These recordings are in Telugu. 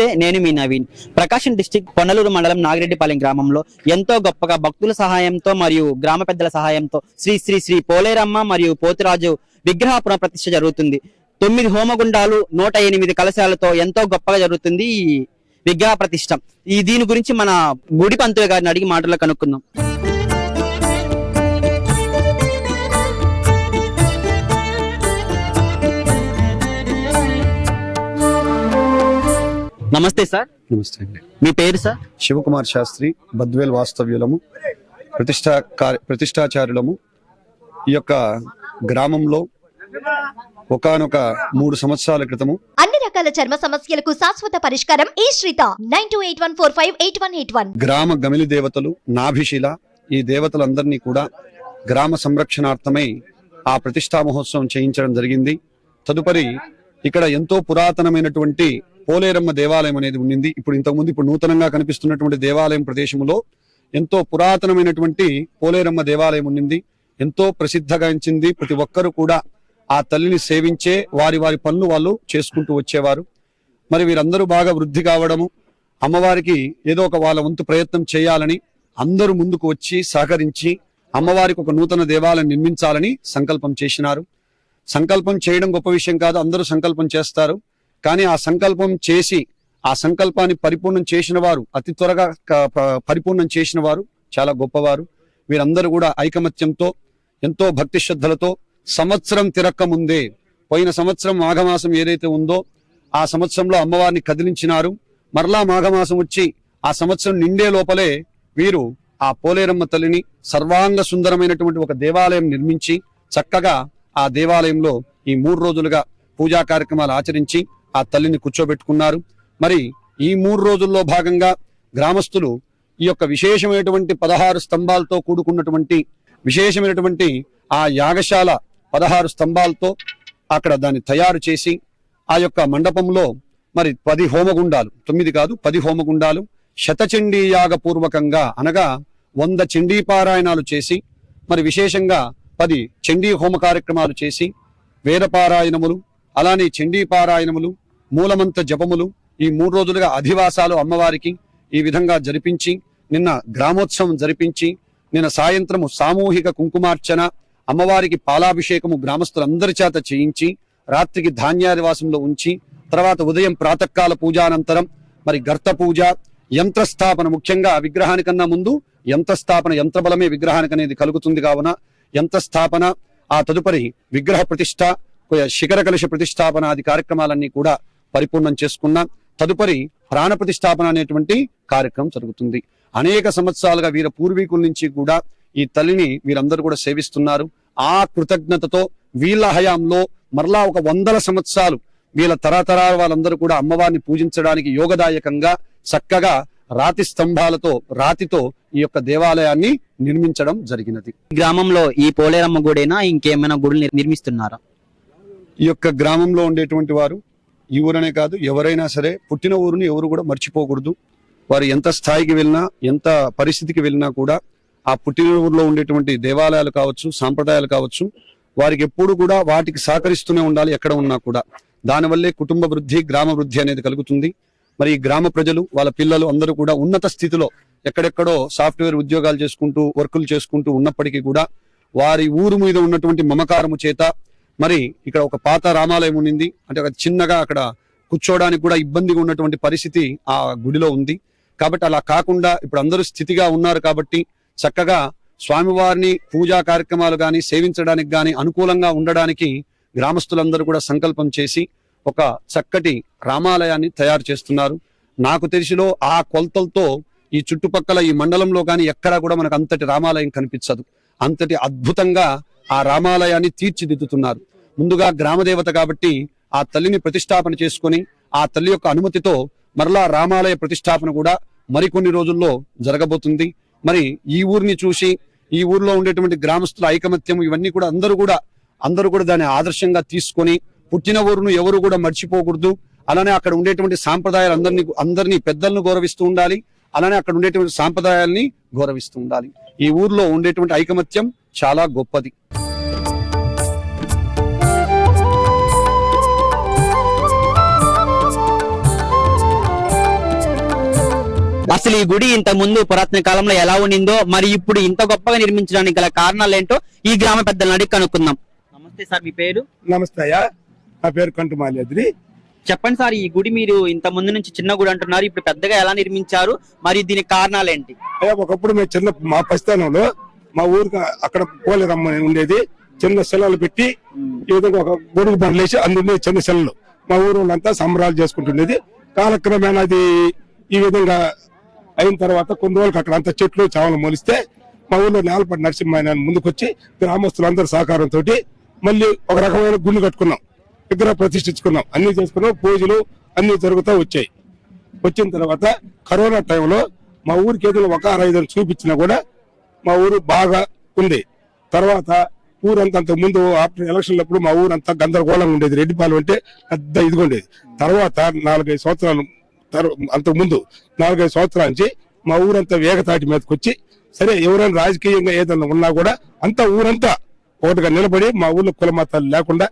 నమస్తే నేను మీ నవీన్. ప్రకాశం డిస్టిక్ పొన్నలూరు మండలం నాగిరెడ్డిపాలెం గ్రామంలో ఎంతో గొప్పగా భక్తుల సహాయంతో మరియు గ్రామ పెద్దల సహాయంతో శ్రీ శ్రీ శ్రీ పోలేరమ్మ మరియు పోతురాజు విగ్రహ పునఃప్రతిష్ఠ జరుగుతుంది. తొమ్మిది హోమగుండాలు నూట ఎనిమిది కలశాలతో ఎంతో గొప్పగా జరుగుతుంది ఈ విగ్రహ ప్రతిష్ట ఈ దీని గురించి మన గుడి పంతులు గారిని అడిగి మాటలు కనుక్కుందాం. నమస్తే సార్. నమస్తే అండి. మీ పేరు సార్? శివకుమార్ శాస్త్రి బద్వేల్ వాస్తవ్యులము ప్రతిష్టా ప్రతిష్టాచారులము. ఈ యొక్క గ్రామంలో ఒకానొక మూడు సంవత్సరాల క్రితము అన్ని రకాల చర్మ సమస్యలకు శాశ్వత పరిష్కారం ఈ శ్రీత. Nine two eight one four five eight one eight one. గ్రామ గమిలి దేవతలు నాభిశిల ఈ దేవతలందరినీ కూడా గ్రామ సంరక్షణార్థమై ఆ ప్రతిష్టా మహోత్సవం చేయించడం జరిగింది. తదుపరి ఇక్కడ ఎంతో పురాతనమైనటువంటి పోలేరమ్మ దేవాలయం అనేది ఉండింది. ఇప్పుడు ఇంతకుముందు ఇప్పుడు నూతనంగా కనిపిస్తున్నటువంటి దేవాలయం ప్రదేశంలో ఎంతో పురాతనమైనటువంటి పోలేరమ్మ దేవాలయం ఉండింది. ఎంతో ప్రసిద్ధగాంచింది ప్రతి ఒక్కరు కూడా ఆ తల్లిని సేవించే వారి వారి పనులు వాళ్ళు చేసుకుంటూ వచ్చేవారు. మరి వీరందరూ బాగా వృద్ధి కావడము అమ్మవారికి ఏదో ఒక వాళ్ళ వంతు ప్రయత్నం చేయాలని అందరూ ముందుకు వచ్చి సహకరించి అమ్మవారికి ఒక నూతన దేవాలయం నిర్మించాలని సంకల్పం చేసినారు. సంకల్పం చేయడం గొప్ప విషయం కాదు. అందరూ సంకల్పం చేస్తారు. కానీ ఆ సంకల్పం చేసి ఆ సంకల్పాన్ని పరిపూర్ణం చేసిన వారు అతి త్వరగా క- ప- పరిపూర్ణం చేసిన వారు చాలా గొప్పవారు. వీరందరూ కూడా ఐకమత్యంతో ఎంతో భక్తి శ్రద్ధలతో సంవత్సరం తిరక్క ముందే పోయిన సంవత్సరం మాఘమాసం ఏదైతే ఉందో ఆ సంవత్సరంలో అమ్మవారిని కదిలించినారు. మరలా మాఘమాసం వచ్చి ఆ సంవత్సరం నిండే లోపలే వీరు ఆ పోలేరమ్మ తల్లిని సర్వాంగ సుందరమైనటువంటి ఒక దేవాలయం నిర్మించి చక్కగా ఆ దేవాలయంలో ఈ మూడు రోజులుగా పూజా కార్యక్రమాలు ఆచరించి ఆ తల్లిని కూర్చోబెట్టుకున్నారు. మరి ఈ మూడు రోజుల్లో భాగంగా గ్రామస్తులు ఈ యొక్క విశేషమైనటువంటి పదహారు స్తంభాలతో కూడుకున్నటువంటి విశేషమైనటువంటి ఆ యాగశాల పదహారు స్తంభాలతో అక్కడ దాన్ని తయారు చేసి ఆ యొక్క మండపంలో మరి పది హోమగుండాలు తొమ్మిది కాదు పది హోమగుండాలు శతచండీ యాగపూర్వకంగా అనగా వంద చండీ పారాయణాలు చేసి మరి విశేషంగా పది చండీ హోమ కార్యక్రమాలు చేసి వేదపారాయణములు అలానే చండీ పారాయణములు మూలమంత జపములు ఈ మూడు రోజులుగా అధివాసాలు అమ్మవారికి ఈ విధంగా జరిపించి నిన్న గ్రామోత్సవం జరిపించి నిన్న సాయంత్రము సామూహిక కుంకుమార్చన అమ్మవారికి పాలాభిషేకము గ్రామస్తులందరి చేత చేయించి రాత్రికి ధాన్యాదివాసంలో ఉంచి తర్వాత ఉదయం ప్రాతకాల పూజానంతరం మరి గర్త పూజ యంత్రస్థాపన ముఖ్యంగా విగ్రహానికన్నా ముందు యంత్రస్థాపన యంత్రబలమే విగ్రహానికి అనేది కలుగుతుంది కావున యంత్రస్థాపన ఆ తదుపరి విగ్రహ ప్రతిష్ట శిఖర కలశ ప్రతిష్టాపన ఆది కార్యక్రమాలన్నీ కూడా పరిపూర్ణం చేసుకున్నాం. తదుపరి ప్రాణ ప్రతిష్టాపన అనేటువంటి కార్యక్రమం జరుగుతుంది. అనేక సంవత్సరాలుగా వీర పూర్వీకుల నుంచి కూడా ఈ తల్లిని వీరందరూ కూడా సేవిస్తున్నారు. ఆ కృతజ్ఞతతో వీళ్ళ హయాంలో మరలా ఒక వందల సంవత్సరాలు వీళ్ళ తరతరాల వాళ్ళందరూ కూడా అమ్మవారిని పూజించడానికి యోగదాయకంగా చక్కగా రాతి స్తంభాలతో రాతితో ఈ యొక్క దేవాలయాన్ని నిర్మించడం జరిగినది. గ్రామంలో ఈ పోలేరమ్మ గుడైనా? ఇంకేమైనా గుడులు నిర్మిస్తున్నారా? ఈ యొక్క గ్రామంలో ఉండేటువంటి వారు ఈ ఊరనే కాదు ఎవరైనా సరే పుట్టిన ఊరిని ఎవరు కూడా మర్చిపోకూడదు. వారు ఎంత స్థాయికి వెళ్ళినా ఎంత పరిస్థితికి వెళ్ళినా కూడా ఆ పుట్టిన ఊరిలో ఉండేటువంటి దేవాలయాలు కావచ్చు సాంప్రదాయాలు కావచ్చు వారికి ఎప్పుడు కూడా వాటికి సహకరిస్తూనే ఉండాలి ఎక్కడ ఉన్నా కూడా. దానివల్లే కుటుంబ వృద్ధి గ్రామ వృద్ధి అనేది కలుగుతుంది. మరి ఈ గ్రామ ప్రజలు వాళ్ళ పిల్లలు అందరూ కూడా ఉన్నత స్థితిలో ఎక్కడెక్కడో సాఫ్ట్వేర్ ఉద్యోగాలు చేసుకుంటూ వర్కులు చేసుకుంటూ ఉన్నప్పటికీ కూడా వారి ఊరు మీద ఉన్నటువంటి మమకారము చేత మరి ఇక్కడ ఒక పాత రామాలయం ఉండింది అంటే ఒక చిన్నగా అక్కడ కూర్చోవడానికి కూడా ఇబ్బందిగా ఉన్నటువంటి పరిస్థితి ఆ గుడిలో ఉంది. కాబట్టి అలా కాకుండా ఇప్పుడు అందరూ స్థితిగా ఉన్నారు కాబట్టి చక్కగా స్వామివారిని పూజా కార్యక్రమాలు కానీ సేవించడానికి కానీ అనుకూలంగా ఉండడానికి గ్రామస్తులందరూ కూడా సంకల్పం చేసి ఒక చక్కటి రామాలయాన్ని తయారు చేస్తున్నారు. నాకు తెలిసిలో ఆ కొలతలతో ఈ చుట్టుపక్కల ఈ మండలంలో కానీ ఎక్కడా కూడా మనకు అంతటి రామాలయం కనిపించదు. అంతటి అద్భుతంగా ఆ రామాలయాన్ని తీర్చిదిద్దుతున్నారు. ముందుగా గ్రామదేవత కాబట్టి ఆ తల్లిని ప్రతిష్టాపన చేసుకొని ఆ తల్లి యొక్క అనుమతితో మరలా రామాలయ ప్రతిష్టాపన కూడా మరికొన్ని రోజుల్లో జరగబోతుంది. మరి ఈ ఊరిని చూసి ఈ ఊర్లో ఉండేటువంటి గ్రామస్తుల ఐకమత్యం ఇవన్నీ కూడా అందరూ కూడా అందరూ కూడా దాన్ని ఆదర్శంగా తీసుకొని పుట్టిన ఊరును ఎవరు కూడా మర్చిపోకూడదు. అలానే అక్కడ ఉండేటువంటి సాంప్రదాయాలు అందరినీ అందరినీ పెద్దలను గౌరవిస్తూ ఉండాలి. అలానే అక్కడ ఉండేటువంటి సాంప్రదాయాల్ని గౌరవిస్తూ ఉండాలి. ఈ ఊర్లో ఉండేటువంటి ఐకమత్యం చాలా గొప్పది. అసలు ఈ గుడి ఇంత ముందు పురాతన కాలంలో ఎలా ఉండిందో మరి ఇప్పుడు ఇంత గొప్పగా నిర్మించడానికి గల కారణాలు ఏంటో ఈ గ్రామ పెద్దలను అడిగి కనుక్కుందాం. నమస్తే సార్ మీ పేరు? నమస్తే అయ్యా. నా పేరు కంటుమాలేద్రి చెప్పండి సార్ ఈ గుడి మీరు ఇంత ముందు నుంచి చిన్న గుడి అంటున్నారు ఇప్పుడు పెద్దగా ఎలా నిర్మించారు మరి దీనికి కారణాలు ఏంటి అయ్యా ఒకప్పుడు మేము చిన్న మా పసితనంలో మా ఊరికి అక్కడ పోలేరమ్మ ఉండేది. చిన్న సెలవులు పెట్టి ఈ విధంగా ఒక గొడుగు బరలేసి అందుండే చిన్న సెలవులు. మా ఊరు వాళ్ళంతా సంబరాలు చేసుకుంటుండేది. కాలక్రమేణా అది ఈ విధంగా అయిన తర్వాత కొన్ని రోజులకు అక్కడ అంత చెట్లు చావలు మొలిస్తే మా ఊళ్ళో నేలపడి నరసింహాయన ముందుకొచ్చి గ్రామస్తులందరూ సహకారంతో మళ్ళీ ఒక రకమైన గుండు కట్టుకున్నాం. విగ్రహ ప్రతిష్ఠించుకున్నాం. అన్ని చేసుకున్నాం. పూజలు అన్ని జరుగుతూ వచ్చాయి. వచ్చిన తర్వాత కరోనా టైంలో మా ఊరికి ఏదైనా ఒక ఐదు చూపించినా కూడా మా ఊరు బాగా ఉంది. తర్వాత ఊరంతంత ముందు ఆఫ్టర్ ఎలక్షన్లప్పుడు మా ఊరంతా గందరగోళంగా ఉండేది. రెడ్డిపాలెం అంటే పెద్ద ఇదిగా ఉండేది. తర్వాత నాలుగైదు సంవత్సరాలు తర్వా- అంతకు ముందు నాలుగైదు సంవత్సరాల నుంచి మా ఊరంతా వేగతాటి మీదకి వచ్చి సరే ఎవరైనా రాజకీయంగా ఏదైనా ఉన్నా కూడా అంతా ఊరంతా ఒకటిగా నిలబడి మా ఊర్లో కుల మతాలు లేకుండా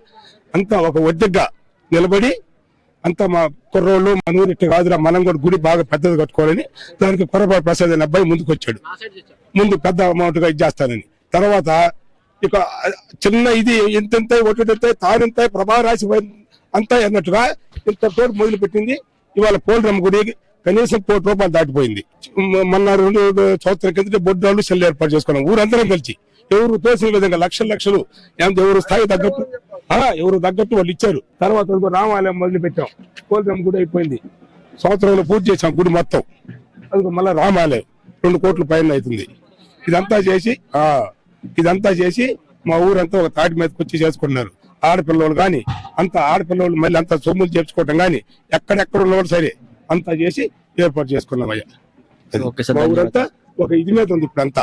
అంతా ఒక ఒడ్డిగా నిలబడి అంతా మా కుర్రోళ్ళు మన ఊరు ఇట్లా కాదురా మనం కూడా గుడి బాగా పెద్దది కట్టుకోవాలని దానికి కొరపాటి ప్రసాద్ అనే అబ్బాయి ముందుకు వచ్చాడు ముందు పెద్ద అమౌంట్గా ఇచ్చేస్తానని తర్వాత ఇక చిన్న ఇది ఇంతంత ఒకటి తాడింత ప్రభా రాసి అంతా అన్నట్టుగా ఇంత పేరు మొదలు పెట్టింది ఇవాళ పోలరమ్మ గుడి కనీసం కోటి రూపాయలు దాటిపోయింది. మొన్న రెండు సంవత్సరాల కిందట బొడ్డాళ్ళు సెల్ ఏర్పాటు చేసుకున్నాం. ఊరందరం కలిసి. ఎవరు తోసిన విధంగా లక్షలు లక్షలు ఎవరు స్థాయి తగ్గట్టు ఎవరు తగ్గట్టు వాళ్ళు ఇచ్చారు. తర్వాత రామాలయం మొదలు పెట్టాం. పోలరమ్మ గుడి అయిపోయింది. సంవత్సరంలో పూర్తి చేసాం గుడి మొత్తం. అది మళ్ళీ రామాలయం రెండు కోట్ల పైన అవుతుంది. ఇదంతా చేసి ఇదంతా చేసి మా ఊరంతా ఒక తాటి మీదకి వచ్చి చేసుకున్నారు. ఆడపిల్లలు గాని అంత ఆడపిల్లలు మళ్ళీ అంత సొమ్ములు చేర్చుకోవటం గాని ఎక్కడెక్కడ ఉన్నవాడు సరే అంతా చేసి ఏర్పాటు చేసుకున్నాం అయ్యా. ఒక ఇది మీద ఉంది ఇప్పుడు అంతా